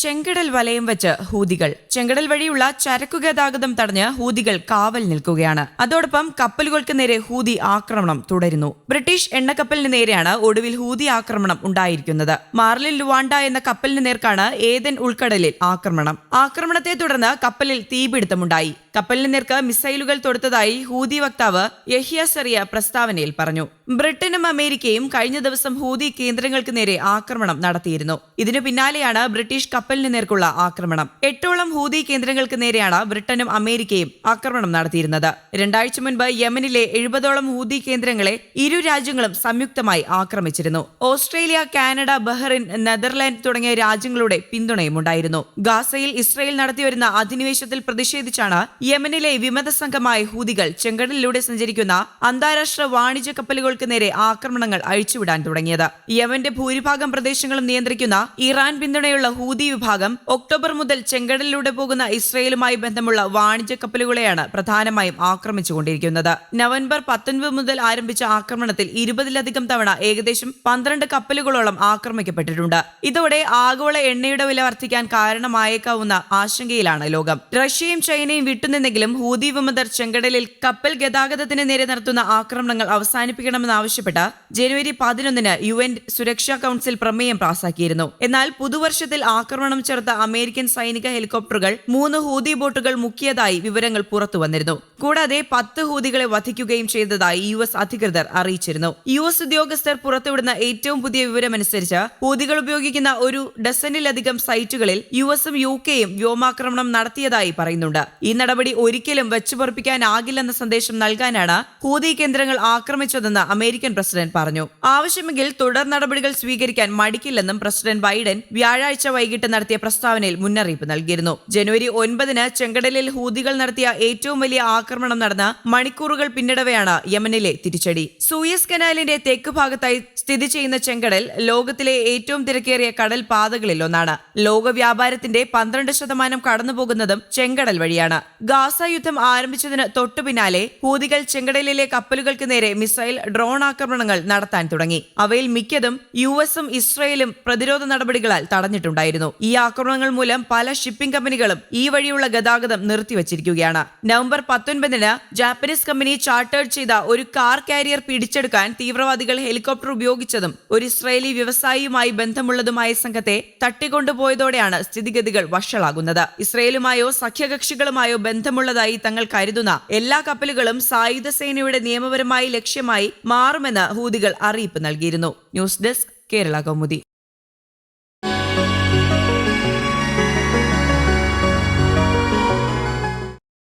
ചെങ്കടൽ വലയം വെച്ച് ഹൂതികൾ. ചെങ്കടൽ വഴിയുള്ള ചരക്കു ഗതാഗതം തടഞ്ഞ് ഹൂതികൾ കാവൽ നിൽക്കുകയാണ്. അതോടൊപ്പം കപ്പലുകൾക്ക് നേരെ ഹൂതി ആക്രമണം തുടരുന്നു. ബ്രിട്ടീഷ് എണ്ണക്കപ്പലിന് നേരെയാണ് ഒടുവിൽ ഹൂതി ആക്രമണം ഉണ്ടായിരിക്കുന്നത്. മാർലിൻ ലുവാണ്ട എന്ന കപ്പലിന് നേർക്കാണ് ഏതൻ ഉൾക്കടലിൽ ആക്രമണം. ആക്രമണത്തെ തുടർന്ന് കപ്പലിൽ തീപിടുത്തമുണ്ടായി. കപ്പലിന് നേർക്ക് മിസൈലുകൾ തൊടുത്തതായി ഹൂതി വക്താവ് യഹിയ സെറിയ പ്രസ്താവനയിൽ പറഞ്ഞു. ബ്രിട്ടനും അമേരിക്കയും കഴിഞ്ഞ ദിവസം ഹൂതി കേന്ദ്രങ്ങൾക്ക് നേരെ ആക്രമണം നടത്തിയിരുന്നു. ഇതിനു പിന്നാലെയാണ് ബ്രിട്ടീഷ് കപ്പലിന് നേർക്കുള്ള ആക്രമണം. എട്ടോളം ഹൂതി കേന്ദ്രങ്ങൾക്ക് നേരെയാണ് ബ്രിട്ടനും അമേരിക്കയും ആക്രമണം നടത്തിയിരുന്നത്. രണ്ടാഴ്ച മുൻപ് യമനിലെ എഴുപതോളം ഹൂതി കേന്ദ്രങ്ങളെ ഇരു രാജ്യങ്ങളും സംയുക്തമായി ആക്രമിച്ചിരുന്നു. ഓസ്ട്രേലിയ കാനഡ ബഹ്റിൻ നെതർലാൻഡ് തുടങ്ങിയ രാജ്യങ്ങളുടെ പിന്തുണയും ഉണ്ടായിരുന്നു. ഗാസയിൽ ഇസ്രയേൽ നടത്തിവരുന്ന അധിനിവേശത്തിൽ പ്രതിഷേധിച്ചാണ് യമനിലെ വിമത സംഘമായ ഹൂതികൾ ചെങ്കടലിലൂടെ സഞ്ചരിക്കുന്ന അന്താരാഷ്ട്ര വാണിജ്യ കപ്പലുകൾക്ക് നേരെ ആക്രമണങ്ങൾ അഴിച്ചുവിടാൻ തുടങ്ങിയത്. യമന്റെ ഭൂരിഭാഗം പ്രദേശങ്ങളും നിയന്ത്രിക്കുന്ന ഇറാൻ പിന്തുണയുള്ള ഹൂതി വിഭാഗം ഒക്ടോബർ മുതൽ ചെങ്കടലിലൂടെ പോകുന്ന ഇസ്രയേലുമായി ബന്ധമുള്ള വാണിജ്യ കപ്പലുകളെയാണ് പ്രധാനമായും ആക്രമിച്ചുകൊണ്ടിരിക്കുന്നത്. നവംബർ പത്തൊൻപത് മുതൽ ആരംഭിച്ച ആക്രമണത്തിൽ ഇരുപതിലധികം തവണ ഏകദേശം പന്ത്രണ്ട് കപ്പലുകളോളം ആക്രമിക്കപ്പെട്ടിട്ടുണ്ട്. ഇതോടെ ആഗോള എണ്ണയുടെ വില വർദ്ധിക്കാൻ കാരണമായേക്കാവുന്ന ആശങ്കയിലാണ് ലോകം. റഷ്യയും ചൈനയും വിട്ടുനിന്നെങ്കിലും ഹൂതി വിമതർ ചെങ്കടലിൽ കപ്പൽ ഗതാഗതത്തിന് നേരെ നടത്തുന്ന ആക്രമണങ്ങൾ അവസാനിപ്പിക്കണമെന്നാവശ്യപ്പെട്ട് ജനുവരി പതിനൊന്നിന് യു എൻ സുരക്ഷാ കൌൺസിൽ പ്രമേയം പാസാക്കിയിരുന്നു. എന്നാൽ പുതുവർഷത്തിൽ ആക്രമണം ചേർത്ത അമേരിക്കൻ സൈനിക ഹെലികോപ്റ്ററുകൾ മൂന്ന് ഹൂതി ബോട്ടുകൾ മുക്കിയതായി വിവരങ്ങൾ പുറത്തുവന്നിരുന്നു കൂടാതെ പത്ത് ഹൂതികളെ വധിക്കുകയും ചെയ്തതായി യു എസ് അധികൃതർ അറിയിച്ചിരുന്നു. യു എസ് ഉദ്യോഗസ്ഥർ പുറത്തുവിടുന്ന ഏറ്റവും പുതിയ വിവരമനുസരിച്ച് ഹൂതികൾ ഉപയോഗിക്കുന്ന ഒരു ഡസനിലധികം സൈറ്റുകളിൽ യു എസും യു കെയും വ്യോമാക്രമണം നടത്തിയതായി പറയുന്നുണ്ട്. ഈ നടപടി ഒരിക്കലും വെച്ചുപൊറപ്പിക്കാനാകില്ലെന്ന സന്ദേശം നൽകാനാണ് ഹൂതി കേന്ദ്രങ്ങൾ ആക്രമിച്ചതെന്ന് അമേരിക്കൻ പ്രസിഡന്റ് പറഞ്ഞു. ആവശ്യമെങ്കിൽ തുടർ നടപടികൾ സ്വീകരിക്കാൻ മടിക്കില്ലെന്നും പ്രസിഡന്റ് ബൈഡൻ വ്യാഴാഴ്ച വൈകിട്ട് നടത്തിയ പ്രസ്താവനയിൽ മുന്നറിയിപ്പ് നൽകിയിരുന്നു. ജനുവരി ഒൻപതിന് ചെങ്കടലിൽ ഹൂതികൾ നടത്തിയ ഏറ്റവും വലിയ ആക്രമണം നടന്ന മണിക്കൂറുകൾ പിന്നിടവെയാണ് യമനിലെ തിരിച്ചടി. സൂയസ് കനാലിന്റെ തെക്ക് ഭാഗത്തായി സ്ഥിതി ചെയ്യുന്ന ചെങ്കടൽ ലോകത്തിലെ ഏറ്റവും തിരക്കേറിയ കടൽ പാതകളിൽ ഒന്നാണ്. ലോക വ്യാപാരത്തിന്റെ പന്ത്രണ്ട് ശതമാനം കടന്നുപോകുന്നതും ചെങ്കടൽ വഴിയാണ്. ഗാസ യുദ്ധം ആരംഭിച്ചതിന് തൊട്ടു പിന്നാലെ ഹൂതികൾ ചെങ്കടലിലെ കപ്പലുകൾക്ക് നേരെ മിസൈൽ ഡ്രോൺ ആക്രമണങ്ങൾ നടത്താൻ തുടങ്ങി. അവയിൽ മിക്കതും യു എസും ഇസ്രയേലും പ്രതിരോധ നടപടികളാൽ തടഞ്ഞിട്ടുണ്ടായിരുന്നു. ഈ ആക്രമണങ്ങൾ മൂലം പല ഷിപ്പിംഗ് കമ്പനികളും ഈ വഴിയുള്ള ഗതാഗതം നിർത്തിവച്ചിരിക്കുകയാണ്. നവംബർ പത്തൊൻപതിന് ജാപ്പനീസ് കമ്പനി ചാർട്ടേഡ് ചെയ്ത ഒരു കാർ കാരിയർ പിടിച്ചെടുക്കാൻ തീവ്രവാദികൾ ഹെലികോപ്റ്റർ ഉപയോഗിച്ചതും ഒരു ഇസ്രയേലി വ്യവസായിയുമായി ബന്ധമുള്ളതുമായ സംഘത്തെ തട്ടിക്കൊണ്ടുപോയതോടെയാണ് സ്ഥിതിഗതികൾ വഷളാകുന്നത്. ഇസ്രയേലുമായോ സഖ്യകക്ഷികളുമായോ ബന്ധമുള്ളതായി തങ്ങൾ കരുതുന്ന എല്ലാ കപ്പലുകളും സായുധ സേനയുടെ നിയമപരമായ ലക്ഷ്യമായി മാറുമെന്ന് ഹൂതികൾ അറിയിപ്പ് നൽകിയിരുന്നു. News desk Kerala Kaumudi.